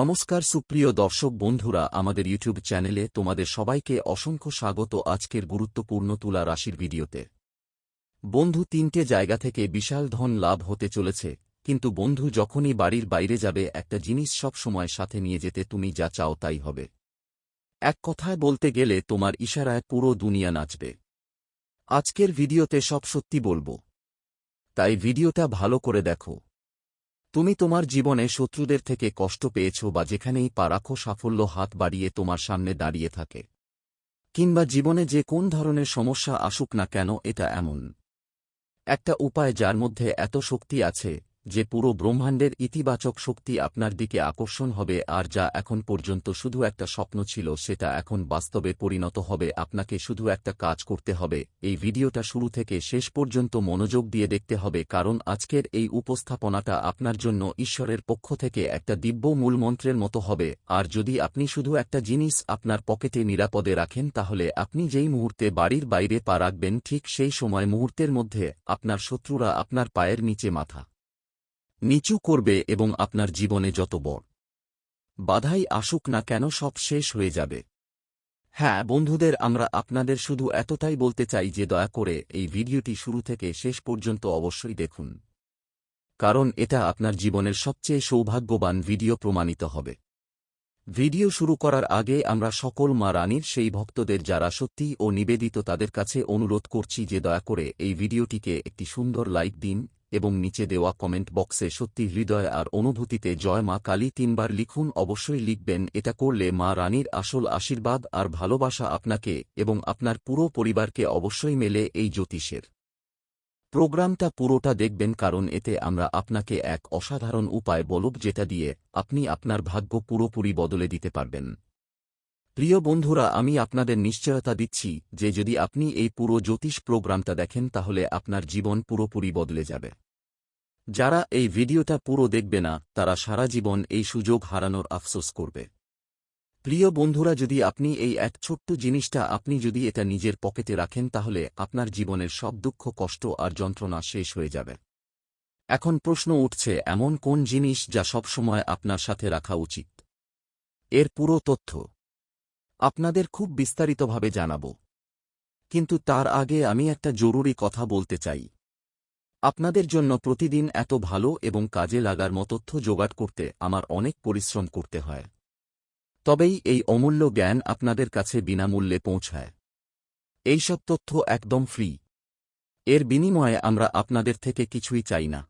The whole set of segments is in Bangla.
নমস্কার সুপ্রিয় দর্শক বন্ধুরা, আমাদের ইউটিউব চ্যানেলে তোমাদের সবাইকে অসংখ্য স্বাগত আজকের গুরুত্বপূর্ণ তুলা রাশির ভিডিওতে। বন্ধু, তিনটে জায়গা থেকে বিশাল ধন লাভ হতে চলেছে, কিন্তু বন্ধু, যখনই বাড়ির বাইরে যাবে, একটা জিনিস সব সময় সাথে নিয়ে যেতে তুমি যা চাও তাই হবে। এক কথায় বলতে গেলে, তোমার ইশারায় পুরো দুনিয়া নাচবে। আজকের ভিডিওতে সব সত্যি বলব। তাই ভিডিওটা ভালো করে দেখো। তুমি তোমার জীবনে শত্রুদের থেকে কষ্ট পেয়েছ বা যেখানেই পা রাখো সাফল্য হাত বাড়িয়ে তোমার সামনে দাঁড়িয়ে থাকে। কিংবা জীবনে যে কোন ধরনের সমস্যা আসুক না কেন, এটা এমন। একটা উপায় যার মধ্যে এত শক্তি আছে যে পুরো ব্রহ্মাণ্ডের ইতিবাচক শক্তি আপনার দিকে আকর্ষণ হবে আর যা এখন পর্যন্ত শুধু একটা স্বপ্ন ছিল সেটা এখন বাস্তবে পরিণত হবে। আপনাকে শুধু একটা কাজ করতে হবে। এই ভিডিওটা শুরু থেকে শেষ পর্যন্ত মনোযোগ দিয়ে দেখতে হবে কারণ আজকের এই উপস্থাপনাটা আপনার জন্য ঈশ্বরের পক্ষ থেকে একটা দিব্য মূলমন্ত্রের মতো হবে। আর যদি আপনি শুধু একটা জিনিস আপনার পকেটে নিরাপদে রাখেন তাহলে আপনি যেই মুহূর্তে বাড়ির বাইরে পা রাখবেন ঠিক সেই সময় মুহূর্তের মধ্যে আপনার শত্রুরা আপনার পায়ের নিচে মাথা নিচু করবে এবং আপনার জীবনে যত বড় বাধাই আসুক না কেন সব শেষ হয়ে যাবে। হ্যাঁ বন্ধুদের, আমরা আপনাদের শুধু এতটাই বলতে চাই যে দয়া করে এই ভিডিওটি শুরু থেকে শেষ পর্যন্ত অবশ্যই দেখুন। কারণ এটা আপনার জীবনের সবচেয়ে সৌভাগ্যবান ভিডিও প্রমাণিত হবে। ভিডিও শুরু করার আগে আমরা সকল মা রানীর সেই ভক্তদের যারা সত্যি ও নিবেদিত তাদের কাছে অনুরোধ করছি যে দয়া করে এই ভিডিওটিকে একটি সুন্দর লাইক দিন এবং নিচে দেওয়া কমেন্ট বক্সে সত্যি হৃদয় আর অনুভূতিতে জয় মা কালী তিনবার লিখুন, অবশ্যই লিখবেন, এটা করলে মা রানীর আসল আশীর্বাদ আর ভালোবাসা আপনাকে এবং আপনার পুরো পরিবারকে অবশ্যই মেলে এই জ্যোতিষের। প্রোগ্রামটা পুরোটা দেখবেন কারণ এতে আমরা আপনাকে এক অসাধারণ উপায় বলব যেটা দিয়ে আপনি আপনার ভাগ্য পুরোপুরি বদলে দিতে পারবেন। প্রিয় বন্ধুরা, আমি আপনাদের নিশ্চয়তা দিচ্ছি যে যদি আপনি এই পুরো জ্যোতিষ প্রোগ্রামটা দেখেন, তাহলে আপনার জীবন পুরোপুরি বদলে যাবে। যারা এই ভিডিওটা পুরো দেখবে না, তারা সারা জীবন এই সুযোগ হারানোর আফসোস করবে। প্রিয় বন্ধুরা, যদি আপনি এই এক ছোট্ট জিনিসটা আপনি যদি এটা নিজের পকেটে রাখেন, তাহলে আপনার জীবনের সব দুঃখ, কষ্ট আর যন্ত্রণা শেষ হয়ে যাবে। এখন প্রশ্ন উঠছে, এমন কোন জিনিস যা সবসময় আপনার সাথে রাখা উচিত? এর পুরো তথ্য। আপনাদের খুব বিস্তারিতভাবে জানাব। কিন্তু তার আগে আমি একটা জরুরি কথা বলতে চাই। আপনাদের জন্য প্রতিদিন এত ভালো এবং কাজে লাগার মতথ্য জোগাড় করতে আমার অনেক পরিশ্রম করতে হয়। তবেই এই অমূল্য জ্ঞান আপনাদের কাছে বিনামূল্যে পৌঁছায়। এইসব তথ্য একদম ফ্রি। এর বিনিময়ে আমরা আপনাদের থেকে কিছুই চাই না।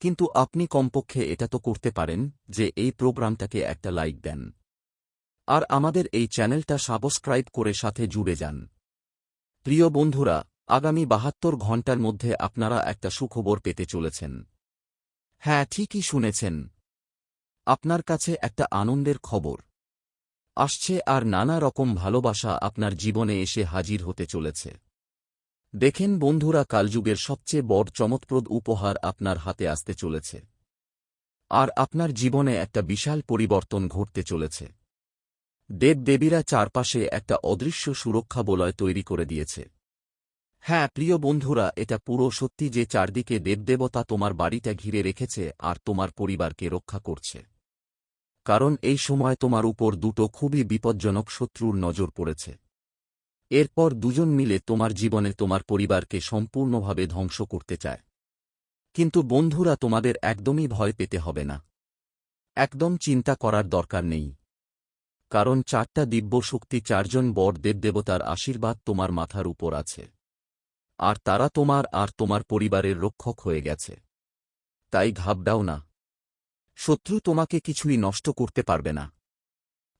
কিন্তু আপনি কমপক্ষে এটা তো করতে পারেন যে এই প্রোগ্রামটাকে একটা লাইক দেন। আর আমাদের এই চ্যানেলটা সাবস্ক্রাইব করে সাথে জুড়ে যান। প্রিয় বন্ধুরা, আগামী বাহাত্তর ঘণ্টার মধ্যে আপনারা একটা সুখবর পেতে চলেছেন। হ্যাঁ ঠিকই শুনেছেন। আপনার কাছে একটা আনন্দের খবর। আসছে আর নানা রকম ভালোবাসা আপনার জীবনে এসে হাজির হতে চলেছে। দেখেন বন্ধুরা, কালযুগের সবচেয়ে বড় চমৎপ্রদ উপহার আপনার হাতে আসতে চলেছে। আর আপনার জীবনে একটা বিশাল পরিবর্তন ঘটতে চলেছে। দেবদেবীরা চারপাশে একটা অদৃশ্য সুরক্ষা বলয় তৈরি করে দিয়েছে। হ্যাঁ প্রিয় বন্ধুরা, এটা পুরো সত্যি যে চারদিকে দেবদেবতা তোমার বাড়িটা ঘিরে রেখেছে আর তোমার পরিবারকে রক্ষা করছে। কারণ এই সময় তোমার উপর দুটো খুবই বিপজ্জনক শত্রুর নজর পড়েছে। এরপর দুজন মিলে তোমার জীবনে তোমার পরিবারকে সম্পূর্ণভাবে ধ্বংস করতে চায়। কিন্তু বন্ধুরা, তোমাদের একদমই ভয় পেতে হবে না। একদম চিন্তা করার দরকার নেই। কারণ চারটা দিব্য শক্তি চারজন বর দেবদেবতার আশীর্বাদ তোমার মাথার উপর আছে। আর তারা তোমার আর তোমার পরিবারের রক্ষক হয়ে গেছে। তাই ঘাবড়াও না। শত্রু তোমাকে কিছুই নষ্ট করতে পারবে না।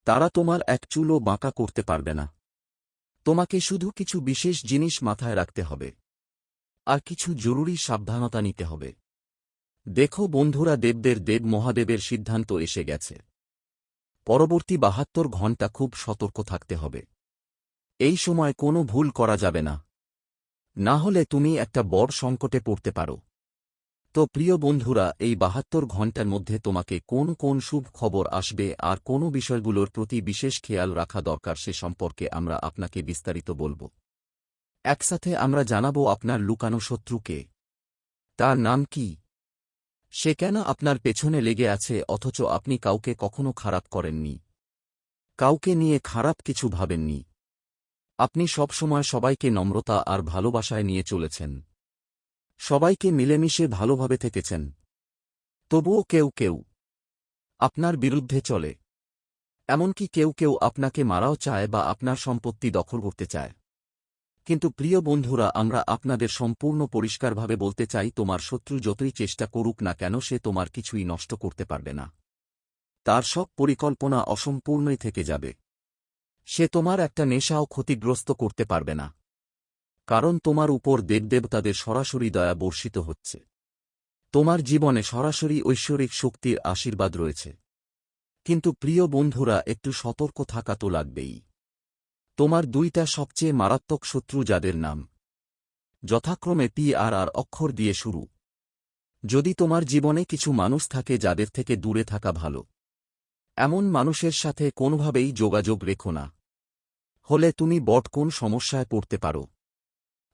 তারা তোমার এক চুলও বাঁকা করতে পারবে না। তোমাকে শুধু কিছু বিশেষ জিনিস মাথায় রাখতে হবে। আর কিছু জরুরি সাবধানতা নিতে হবে। দেখো বন্ধুরা, দেবদের দেব মহাদেবের সিদ্ধান্ত এসে গেছে। পরবর্তী বাহাত্তর ঘণ্টা খুব সতর্ক থাকতে হবে। এই সময় কোনো ভুল করা যাবে না। না হলে তুমি একটা বড় সংকটে পড়তে পারো। তো প্রিয় বন্ধুরা, এই বাহাত্তর ঘণ্টার মধ্যে তোমাকে কোন কোন শুভ খবর আসবে আর কোন বিষয়গুলোর প্রতি বিশেষ খেয়াল রাখা দরকার সে সম্পর্কে আমরা আপনাকে বিস্তারিত বলব। একসাথে আমরা জানাব আপনার লুকানো শত্রুকে। তার নাম কি? সে কেন আপনার পেছনে লেগে আছে অথচ আপনি কাউকে কখনো খারাপ করেননি? কাউকে নিয়ে খারাপ কিছু ভাবেননি? আপনি সবসময় সবাইকে নম্রতা আর ভালোবাসায় নিয়ে চলেছেন। সবাইকে মিলেমিশে ভালোভাবে থেকেছেন। তবুও কেউ কেউ আপনার বিরুদ্ধে চলে। এমনকি কেউ কেউ আপনাকে মারাও চায় বা আপনার সম্পত্তি দখল করতে চায়। কিন্তু প্রিয় বন্ধুরা, আমরা আপনাদের সম্পূর্ণ পরিষ্কারভাবে বলতে চাই, তোমার শত্রু যতই চেষ্টা করুক না কেন, সে তোমার কিছুই নষ্ট করতে পারবে না। তার সব পরিকল্পনা অসম্পূর্ণই থেকে যাবে। সে তোমার একটা নেশাও ক্ষতিগ্রস্ত করতে পারবে না। কারণ তোমার উপর দেবদেবতাদের সরাসরি দয়া বর্ষিত হচ্ছে। তোমার জীবনে সরাসরি ঐশ্বরিক শক্তির আশীর্বাদ রয়েছে। কিন্তু প্রিয় বন্ধুরা, একটু সতর্ক থাকা তো লাগবেই। তোমার দুইটা সবচেয়ে মারাত্মক শত্রু যাদের নাম। যথাক্রমে পি আর আর অক্ষর দিয়ে শুরু। যদি তোমার জীবনে কিছু মানুষ থাকে যাদের থেকে দূরে থাকা ভালো। এমন মানুষের সাথে কোনোভাবেই যোগাযোগ রেখো না। হলে তুমি বট কোন সমস্যায় পড়তে পারো।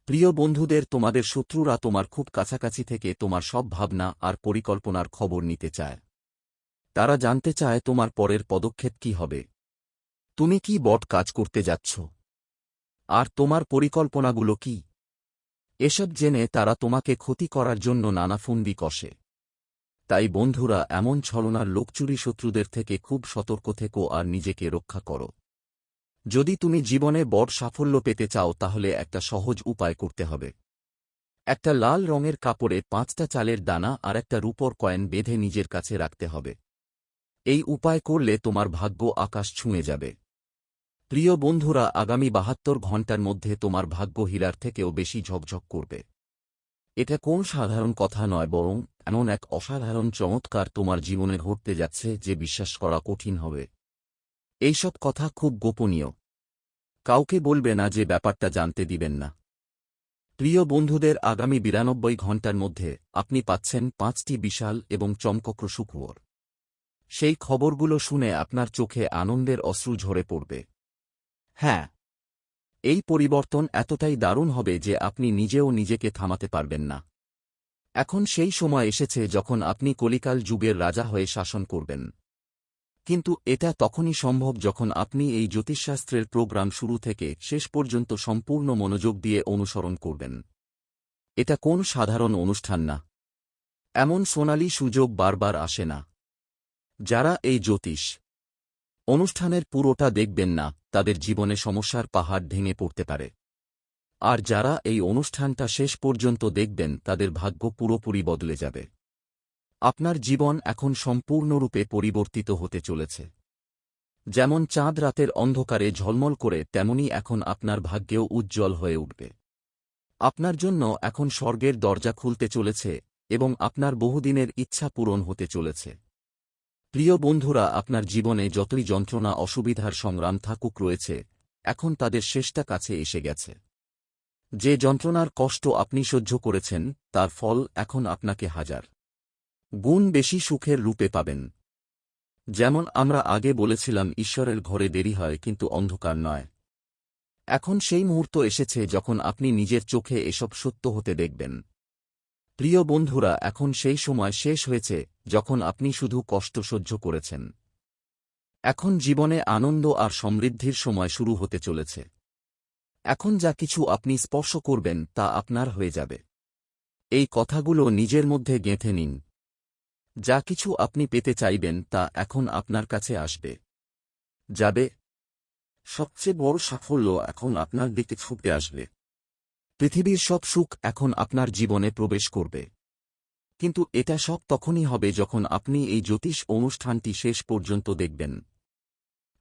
প্রিয় বন্ধুদের, তোমাদের শত্রুরা তোমার খুব কাছাকাছি থেকে তোমার সব ভাবনা আর পরিকল্পনার খবর নিতে চায়। তারা জানতে চায় তোমার পরের পদক্ষেপ কি হবে। তুমি কি বট কাজ করতে যাচ্ছ? আর তোমার পরিকল্পনাগুলো কি? এসব জেনে তারা তোমাকে ক্ষতি করার জন্য নানা ফুন্দি কষে। তাই বন্ধুরা, এমন ছলনার লোকচুরি শত্রুদের থেকে খুব সতর্ক থেকো আর নিজেকে রক্ষা করো। যদি তুমি জীবনে বড় সাফল্য পেতে চাও, তাহলে একটা সহজ উপায় করতে হবে। একটা লাল রঙের কাপড়ে পাঁচটা চালের দানা আর একটা রূপর কয়েন বেঁধে নিজের কাছে রাখতে হবে। এই উপায় করলে তোমার ভাগ্য আকাশ ছুঁয়ে যাবে। প্রিয় বন্ধুরা, আগামী বাহাত্তর ঘণ্টার মধ্যে তোমার ভাগ্য হীরার থেকেও বেশি ঝকঝক করবে। এটা কোন সাধারণ কথা নয়, বরং এমন এক অসাধারণ চমৎকার তোমার জীবনে ঘটতে যাচ্ছে যে বিশ্বাস করা কঠিন হবে। এইসব কথা খুব গোপনীয়। কাউকে বলবে না যে ব্যাপারটা জানতে দিবেন না। প্রিয় বন্ধুদের, আগামী বিরানব্বই ঘণ্টার মধ্যে আপনি পাচ্ছেন পাঁচটি বিশাল এবং চমকক্র সুখবর। সেই খবরগুলো শুনে আপনার চোখে আনন্দের অশ্রু ঝরে পড়বে। হ্যাঁ। এই পরিবর্তন এতটাই দারুণ হবে যে আপনি নিজেও নিজেকে থামাতে পারবেন না। এখন সেই সময় এসেছে যখন আপনি কলিকাল যুগের রাজা হয়ে শাসন করবেন। কিন্তু এটা তখনই সম্ভব যখন আপনি এই জ্যোতিষশাস্ত্রের প্রোগ্রাম শুরু থেকে শেষ পর্যন্ত সম্পূর্ণ মনোযোগ দিয়ে অনুসরণ করবেন। এটা কোন সাধারণ অনুষ্ঠান না। এমন সোনালি সুযোগ বারবার আসে না। যারা এই জ্যোতিষ। অনুষ্ঠানের পুরোটা দেখবেন না। তাদের জীবনে সমস্যার পাহাড় ভেঙে পড়তে পারে। আর যারা এই অনুষ্ঠানটা শেষ পর্যন্ত দেখবেন, তাদের ভাগ্য পুরোপুরি বদলে যাবে। আপনার জীবন এখন সম্পূর্ণরূপে পরিবর্তিত হতে চলেছে। যেমন চাঁদ রাতের অন্ধকারে ঝলমল করে, তেমনি এখন আপনার ভাগ্যেও উজ্জ্বল হয়ে উঠবে। আপনার জন্য এখন স্বর্গের দরজা খুলতে চলেছে এবং আপনার বহুদিনের ইচ্ছা পূরণ হতে চলেছে। প্রিয় বন্ধুরা, আপনার জীবনে যতই যন্ত্রণা, অসুবিধার সংগ্রাম থাকুক রয়েছে, এখন তাদের শেষটা কাছে এসে গেছে। যে যন্ত্রণার কষ্ট আপনি সহ্য করেছেন, তার ফল এখন আপনাকে হাজার গুণ বেশি সুখের রূপে পাবেন। যেমন আমরা আগে বলেছিলাম, ঈশ্বরের ঘরে দেরি হয়, কিন্তু অন্ধকার নয়। এখন সেই মুহূর্ত এসেছে যখন আপনি নিজের চোখে এসব সত্য হতে দেখবেন। প্রিয় বন্ধুরা, এখন সেই সময় শেষ হয়েছে যখন আপনি শুধু কষ্ট সহ্য করেছেন। এখন জীবনে আনন্দ আর সমৃদ্ধির সময় শুরু হতে চলেছে। এখন যা কিছু আপনি স্পর্শ করবেন তা আপনার হয়ে যাবে। এই কথাগুলো নিজের মধ্যে গেঁথে নিন। যা কিছু আপনি পেতে চাইবেন তা এখন আপনার কাছে আসবে। যাবে। সবচেয়ে বড় সাফল্য এখন আপনার দিকে ছুটে আসবে। পৃথিবীর সব সুখ এখন আপনার জীবনে প্রবেশ করবে। কিন্তু এটা সব তখনই হবে যখন আপনি এই জ্যোতিষ অনুষ্ঠানটি শেষ পর্যন্ত দেখবেন।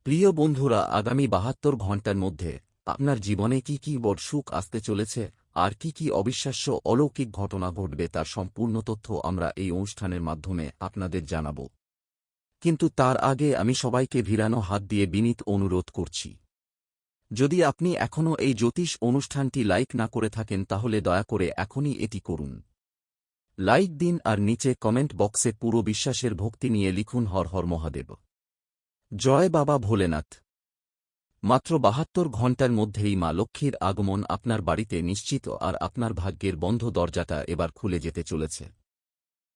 প্রিয় বন্ধুরা, আগামী বাহাত্তর ঘণ্টার মধ্যে আপনার জীবনে কি কি বড় সুখ আসতে চলেছে, আর কি কি অবিশ্বাস্য অলৌকিক ঘটনা ঘটবে তার সম্পূর্ণ তথ্য আমরা এই অনুষ্ঠানের মাধ্যমে আপনাদের জানাব। কিন্তু তার আগে আমি সবাইকে ভিড়ানো হাত দিয়ে বিনীত অনুরোধ করছি। যদি আপনি এখনও এই জ্যোতিষ অনুষ্ঠানটি লাইক না করে থাকেন তাহলে দয়া করে এখনই এটি করুন। লাইক দিন আর নিচে কমেন্ট বক্সে পুরো বিশ্বাসের ভক্তি নিয়ে লিখুন হর হর মহাদেব। জয় বাবা ভোলেনাথ। মাত্র বাহাত্তর ঘণ্টার মধ্যেই মা লক্ষ্মীর আগমন আপনার বাড়িতে নিশ্চিত আর আপনার ভাগ্যের বন্ধ দরজাটা এবার খুলে যেতে চলেছে।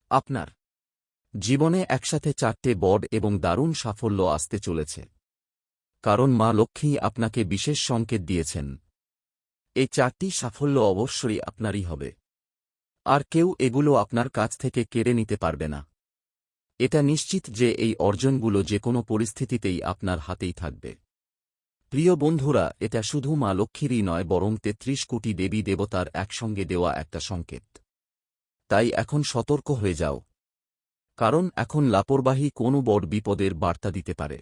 আপনার জীবনে একসাথে চারটে বড এবং দারুণ সাফল্য আসতে চলেছে। কারণ মা লক্ষ্মী আপনাকে বিশেষ সংকেত দিয়েছেন। এই চারটি সাফল্য অবশ্যই আপনারই হবে। আর কেউ এগুলো আপনার কাছ থেকে কেড়ে নিতে পারবে না। এটা নিশ্চিত যে এই অর্জনগুলো যে কোনো পরিস্থিতিতেই আপনার হাতেই থাকবে। প্রিয় বন্ধুরা, এটা শুধু মা লক্ষ্মীরই নয়, বরং তেত্রিশ কোটি দেবী দেবতার একসঙ্গে দেওয়া একটা সংকেত। তাই এখন সতর্ক হয়ে যাও। কারণ এখন লাপরবাহী কোনো বড় বিপদের বার্তা দিতে পারে।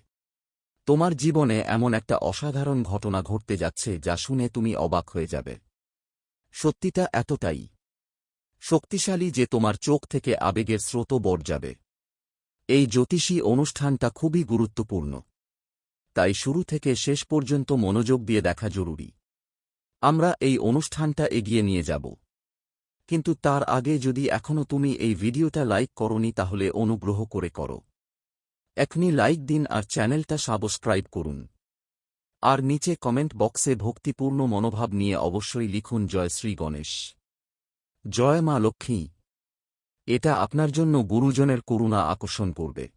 তোমার জীবনে এমন একটা অসাধারণ ঘটনা ঘটতে যাচ্ছে যা শুনে তুমি অবাক হয়ে যাবে। সত্যিটা এতটাই। শক্তিশালী যে তোমার চোখ থেকে আবেগের স্রোত বর যাবে। এই জ্যোতিষী অনুষ্ঠানটা খুবই গুরুত্বপূর্ণ। তাই শুরু থেকে শেষ পর্যন্ত মনোযোগ দিয়ে দেখা জরুরি। আমরা এই অনুষ্ঠানটা এগিয়ে নিয়ে যাব। কিন্তু তার আগে যদি এখনও তুমি এই ভিডিওটা লাইক করনি তাহলে অনুগ্রহ করে করো। এখনই লাইক দিন আর চ্যানেলটা সাবস্ক্রাইব করুন। আর নিচে কমেন্ট বক্সে ভক্তিপূর্ণ মনোভাব নিয়ে অবশ্যই লিখুন জয় শ্রী গণেশ। জয় মা লক্ষ্মী। এটা আপনার জন্য গুরুজনের করুণা আকর্ষণ করবে।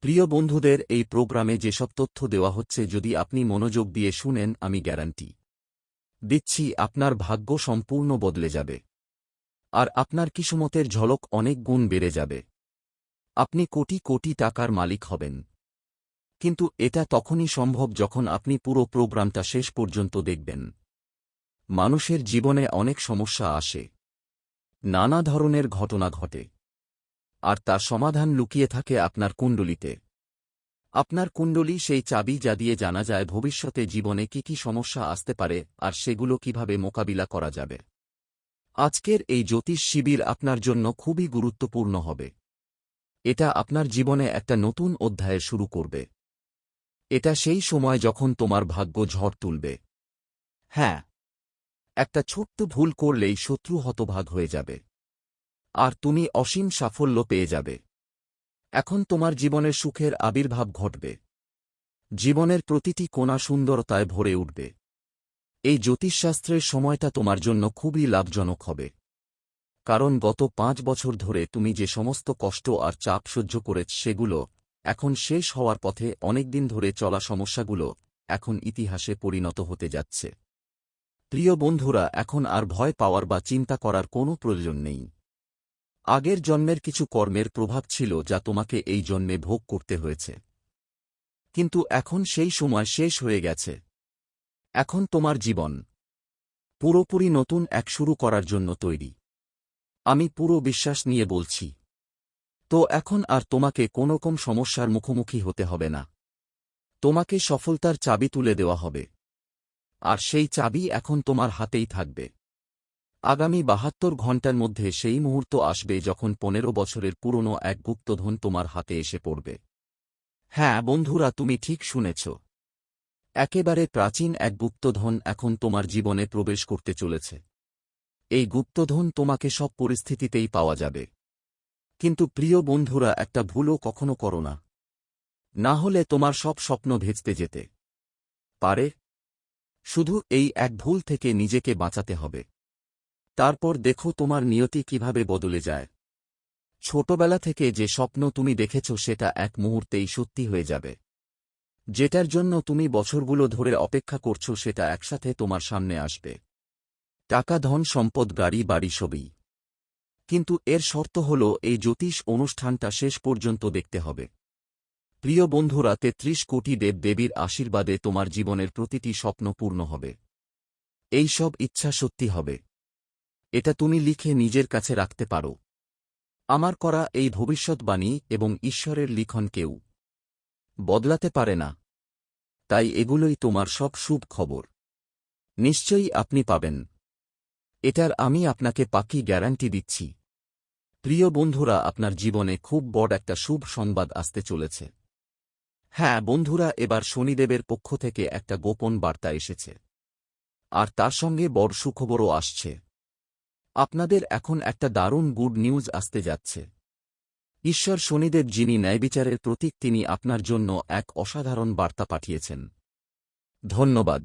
প্রিয় বন্ধুদের, এই প্রোগ্রামে যেসব তথ্য দেওয়া হচ্ছে, যদি আপনি মনোযোগ দিয়ে শুনেন, আমি গ্যারান্টি দিচ্ছি, আপনার ভাগ্য সম্পূর্ণ বদলে যাবে। আর আপনার কিসমতের ঝলক অনেক গুণ বেড়ে যাবে। আপনি কোটি কোটি টাকার মালিক হবেন। কিন্তু এটা তখনই সম্ভব যখন আপনি পুরো প্রোগ্রামটা শেষ পর্যন্ত দেখবেন। মানুষের জীবনে অনেক সমস্যা আসে। নানা ধরনের ঘটনা ঘটে। আর তার সমাধান লুকিয়ে থাকে আপনার কুণ্ডলিতে। আপনার কুণ্ডলী সেই চাবি যা দিয়ে জানা যায় ভবিষ্যতে জীবনে কি কি সমস্যা আসতে পারে আর সেগুলো কীভাবে মোকাবিলা করা যাবে। আজকের এই জ্যোতিষ শিবির আপনার জন্য খুবই গুরুত্বপূর্ণ হবে। এটা আপনার জীবনে একটা নতুন অধ্যায়ের শুরু করবে। এটা সেই সময় যখন তোমার ভাগ্য ঝড় তুলবে। হ্যাঁ একটা ছোট্ট ভুল করলেই শত্রু হতভাগ হয়ে যাবে। আর তুমি অসীম সাফল্য পেয়ে যাবে। এখন তোমার জীবনের সুখের আবির্ভাব ঘটবে। জীবনের প্রতিটি কোণা সুন্দরতায় ভরে উঠবে। এই জ্যোতিষশাস্ত্রের সময়টা তোমার জন্য খুবই লাভজনক হবে। কারণ গত পাঁচ বছর ধরে তুমি যে সমস্ত কষ্ট আর চাপ সহ্য করেছ সেগুলো এখন শেষ হওয়ার পথে অনেকদিন ধরে চলা সমস্যাগুলো এখন ইতিহাসে পরিণত হতে যাচ্ছে। প্রিয় বন্ধুরা, এখন আর ভয় পাওয়ার বা চিন্তা করার কোনো প্রয়োজন নেই। আগের জন্মের কিছু কর্মের প্রভাব ছিল যা তোমাকে এই জন্মে ভোগ করতে হয়েছে। কিন্তু এখন সেই সময় শেষ হয়ে গেছে। এখন তোমার জীবন পুরোপুরি নতুন এক শুরু করার জন্য তৈরি। আমি পুরো বিশ্বাস নিয়ে বলছি। তো এখন আর তোমাকে কোনোরকম সমস্যার মুখোমুখি হতে হবে না। তোমাকে সফলতার চাবি তুলে দেওয়া হবে। আর সেই চাবি এখন তোমার হাতেই থাকবে। আগামী বাহাত্তর ঘণ্টার মধ্যে সেই মুহূর্ত আসবে যখন পনেরো বছরের পুরনো এক গুপ্তধন তোমার হাতে এসে পড়বে। হ্যাঁ বন্ধুরা, তুমি ঠিক শুনেছ। একেবারে প্রাচীন এক গুপ্তধন এখন তোমার জীবনে প্রবেশ করতে চলেছে। এই গুপ্তধন তোমাকে সব পরিস্থিতিতেই পাওয়া যাবে। কিন্তু প্রিয় বন্ধুরা, একটা ভুলও কখনো করো না। না হলে তোমার সব স্বপ্ন ভেজতে যেতে পারে। শুধু এই এক ভুল থেকে নিজেকে বাঁচাতে হবে। তারপর দেখো তোমার নিয়তি কীভাবে বদলে যায়। ছোটবেলা থেকে যে স্বপ্ন তুমি দেখেছ সেটা এক মুহূর্তেই সত্যি হয়ে যাবে। যেটার জন্য তুমি বছরগুলো ধরে অপেক্ষা করছ সেটা একসাথে তোমার সামনে আসবে। টাকা, ধন, সম্পদ, গাড়ি, বাড়ি সবই কিন্তু এর শর্ত হল এই জ্যোতিষ অনুষ্ঠানটা শেষ পর্যন্ত দেখতে হবে। প্রিয় বন্ধুরা, তেত্রিশ কোটি দেব দেবীর আশীর্বাদে তোমার জীবনের প্রতিটি স্বপ্ন পূর্ণ হবে। এই সব ইচ্ছা সত্যি হবে। এটা তুমি লিখে নিজের কাছে রাখতে পারো। আমার করা এই ভবিষ্যৎবাণী এবং ঈশ্বরের লিখন কেউ বদলাতে পারে না। তাই এগুলোই তোমার সব শুভ খবর। নিশ্চয়ই আপনি পাবেন। এটার আমি আপনাকে পাকি গ্যারান্টি দিচ্ছি। প্রিয় বন্ধুরা, আপনার জীবনে খুব বড় একটা শুভ সংবাদ আসতে চলেছে। হ্যাঁ বন্ধুরা, এবার শনিদেবের পক্ষ থেকে একটা গোপন বার্তা এসেছে। আর তার সঙ্গে বড় সুখবরও আসছে। আপনাদের এখন একটা দারুণ গুড নিউজ আসতে যাচ্ছে। ঈশ্বর শনিদেব যিনি ন্যায়বিচারের প্রতীক, তিনি আপনার জন্য এক অসাধারণ বার্তা পাঠিয়েছেন। ধন্যবাদ।